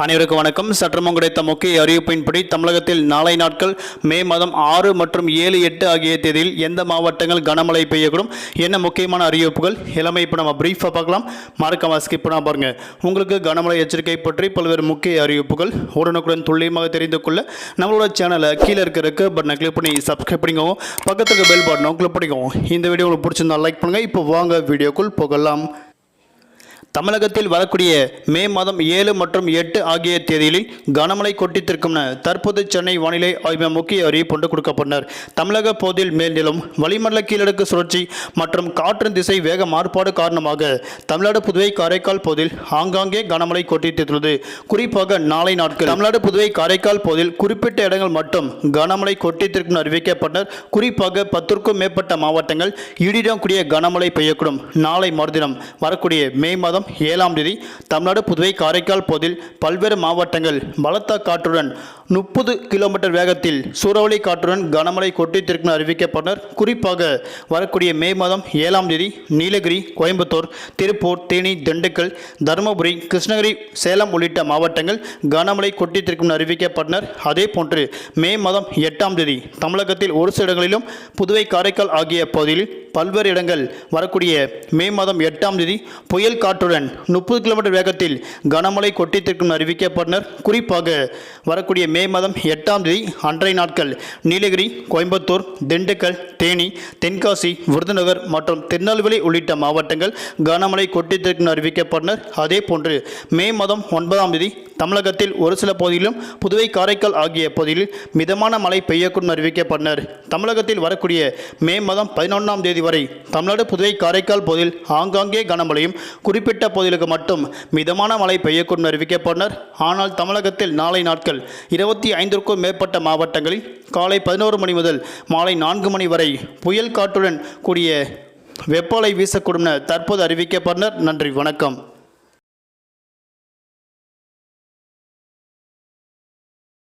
அனைவருக்கும் வணக்கம். சற்றுமும் கிடைத்த முக்கிய அறிவிப்பின்படி தமிழகத்தில் நாளை நாட்கள் மே மாதம் ஆறு மற்றும் ஏழு எட்டு ஆகிய தேதியில் எந்த மாவட்டங்கள் கனமழை பெய்யக்கூடும்? என்ன முக்கியமான அறிவிப்புகள்? எல்லாமே இப்போ நம்ம பிரீஃபாக பார்க்கலாம். மறக்காம ஸ்கிப் பண்ணாம பாருங்கள் உங்களுக்கு கனமழை எச்சரிக்கை பற்றி பல்வேறு முக்கிய அறிவிப்புகள் உடனுக்குடன் துல்லியமாக தெரிந்து கொள்ள நம்மளோட சேனலை கீழே இருக்கிறதுக்கு பட்டனை கிளிக் பண்ணி சப்ஸ்கிரைப் பண்ணிக்கோங்க. பக்கத்துக்கு பெல் பட்டனும் கிளிக் பண்ணிக்கோங்க. இந்த வீடியோ உங்களுக்கு பிடிச்சிருந்தா லைக் பண்ணுங்கள் இப்போ வாங்க வீடியோக்குள் போகலாம். தமிழகத்தில் வரக்கூடிய மே மாதம் ஏழு மற்றும் எட்டு ஆகிய தேதிகளில் கனமழை கொட்டித்திருக்கும் என தற்போது சென்னை வானிலை ஆய்வு முக்கிய அறிவிப்பு ஒன்று கொடுக்கப்பட்டனர் தமிழக பகுதியில் மேல்நிலம் வளிமண்டல கீழடுக்கு சுழற்சி மற்றும் காற்றின் திசை வேக மாறுபாடு காரணமாக தமிழ்நாடு புதுவை காரைக்கால் பகுதியில் ஆங்காங்கே கனமழை கொட்டித்திருந்தது குறிப்பாக நாளை நாட்கள் தமிழ்நாடு புதுவை காரைக்கால் பகுதியில் குறிப்பிட்ட இடங்கள் மட்டும் கனமழை கொட்டித்திருக்கும் அறிவிக்கப்பட்டனர் குறிப்பாக பத்திற்கும் மேற்பட்ட மாவட்டங்கள் இடிடம் கூடிய கனமழை பெய்யக்கூடும். நாளை மறுதினம் வரக்கூடிய மே மாதம் ஏழாம் தேதி தமிழ்நாடு புதுவை காரைக்கால் பகுதியில் பல்வேறு மாவட்டங்கள் பலத்த காற்றுடன் முப்பது கிலோமீட்டர் வேகத்தில் சூறாவளி காற்றுடன் கனமழை கொட்டித்திருக்கும் அறிவிக்கப்பட்டனர். குறிப்பாக வரக்கூடிய மே மாதம் ஏழாம் தேதி நீலகிரி கோயம்புத்தூர் திருப்பூர் தேனி திண்டுக்கல் தருமபுரி கிருஷ்ணகிரி சேலம் உள்ளிட்ட மாவட்டங்கள் கனமழை கொட்டித்திருக்கும் அறிவிக்கப்பட்டனர். அதே போன்று மே மாதம் எட்டாம் தேதி தமிழகத்தில் ஒரு சில இடங்களிலும் புதுவை காரைக்கால் ஆகிய பகுதியில் பல்வேறு இடங்கள் வரக்கூடிய மே மாதம் எட்டாம் தேதி புயல் காற்றுடன் முப்பது கிலோமீட்டர் வேகத்தில் கனமழை கொட்டித்திருக்கும் அறிவிக்கப்பட்டனர். குறிப்பாக வரக்கூடிய மே மாதம் எட்டாம் தேதி அன்றைய நாட்கள் நீலகிரி கோயம்புத்தூர் திண்டுக்கல் தேனி தென்காசி விருதுநகர் மற்றும் திருநெல்வேலி உள்ளிட்ட மாவட்டங்கள் கனமழை கொட்டித்திருக்கும் அறிவிக்கப்பட்டனர். அதே போன்று மே மாதம் ஒன்பதாம் தேதி தமிழகத்தில் ஒரு சில பகுதியிலும் புதுவை காரைக்கால் ஆகிய பகுதியில் மிதமான மழை பெய்யக்கூடும் அறிவிக்கப்பட்டனர். தமிழகத்தில் வரக்கூடிய மே மாதம் பதினொன்றாம் தேதி வரை தமிழ்நாடு புதுவை காரைக்கால் பகுதியில் ஆங்காங்கே கனமழையும் குறிப்பிட்ட பகுதிகளுக்கு மட்டும் மிதமான மழை பெய்யக்கூடும் அறிவிக்கப்பட்டனர். ஆனால் தமிழகத்தில் நாளை நாட்கள் இருபத்தி ஐந்திற்கும் மேற்பட்ட மாவட்டங்களில் காலை பதினோரு மணி முதல் மாலை நான்கு மணி வரை புயல் காற்றுடன் கூடிய வெப்பலை வீசக்கூடும் என தற்போது அறிவிக்கப்பட்டனர். நன்றி வணக்கம்.